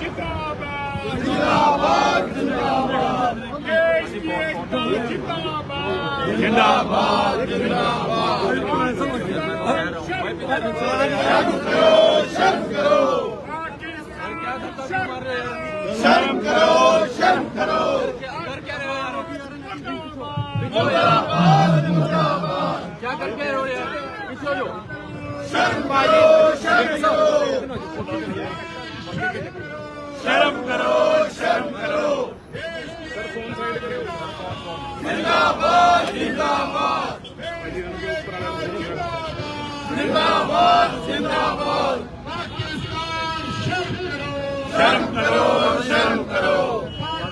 ਜਿੰਦਾਬਾਦ। ਜਿੰਦਾਬਾਦ ਜਿੰਦਾਬਾਦ। ਦੇਸ਼ ਦੀ ਏਕਤਾ ਜਿੰਦਾਬਾਦ ਜਿੰਦਾਬਾਦ। ਜਿੰਦਾਬਾਦ ਸ਼ਰਮ ਕਰੋ ਸ਼ਰਮ ਕਰੋ ਸ਼ਰਮ ਕਰੋ ਸ਼ਰਮ ਕਰੋ ਮੁਰਦਾਬਾਦ ਮੁਰਦਾਬਾਦ ਕੀ ਕਰ ਕੇ ਰੋ ਰਿਹਾ ਪਿੱਛੇ ਹੋ ਸ਼ਰਮ ਆਇਓ ਸ਼ਰਮ ਜਿੰਦਾਬਾਦ ਜਿੰਦਾਬਾਦ। ਪਾਕਿਸਤਾਨ ਸ਼ਰਮ ਕਰੋ ਸ਼ਰਮ ਕਰੋ। ਸ਼ਰਮ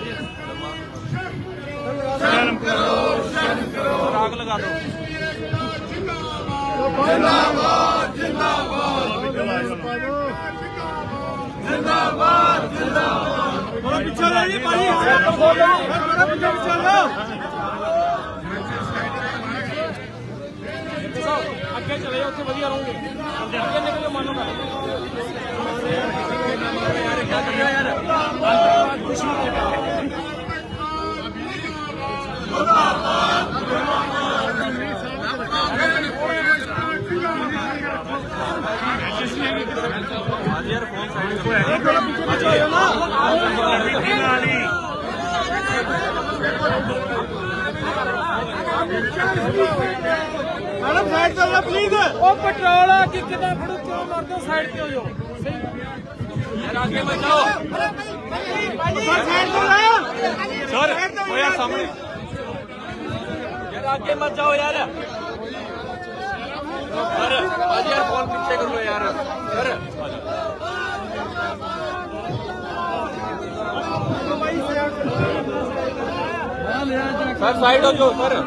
ਕਰੋ ਸ਼ਰਮ ਕਰੋ। ਸ਼ਰਮ ਕਰੋ ਰਾਗ ਲਗਾ ਦਿਓ। ਜਿੰਦਾਬਾਦ ਜਿੰਦਾਬਾਦ। ਜਿੰਦਾਬਾਦ ਜਿੰਦਾਬਾਦ। ਪਿੱਛੇ ਰਹੀ ਭਾਈ। ਪਿੱਛੇ ਪਿੱਛੇ अच्छे बढ़िया होंगे यार फ़ोन साइड ਸਾਈਡ ਤੇ ਹੋ ਜਾ ਪਲੀਜ਼ ਉਹ ਪੈਟਰੋਲ ਆ ਕਿ ਕਿਦਾਂ ਫੜੂ ਕਿਉਂ ਮਰਦੇ ਸਾਈਡ ਤੇ ਹੋ ਜਾਓ। ਯਾਰ ਅੱਗੇ ਬਚਾਓ ਸਰ ਸਾਈਡ ਤੋਂ ਆਇਆ ਸਰ ਹੋਇਆ ਸਾਹਮਣੇ। ਯਾਰ ਅੱਗੇ ਮਤ ਜਾਓ ਯਾਰ। ਸਰ ਅੱਜ ਯਾਰ ਫੋਨ ਪਿੱਛੇ ਕਰੋ ਯਾਰ। ਸਰ। ਸਰ ਸਾਈਡ ਹੋ ਜਾਓ ਸਰ।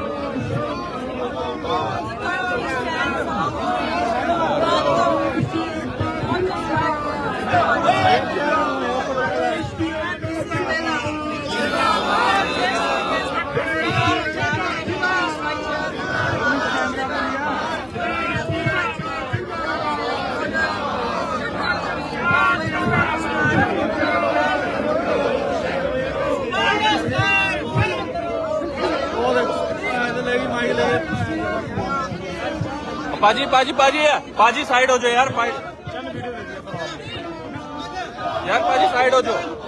पाजी पाजी पाजी पाजी साइड हो जाओ यार पाजी। यार पाजी साइड हो जाओ।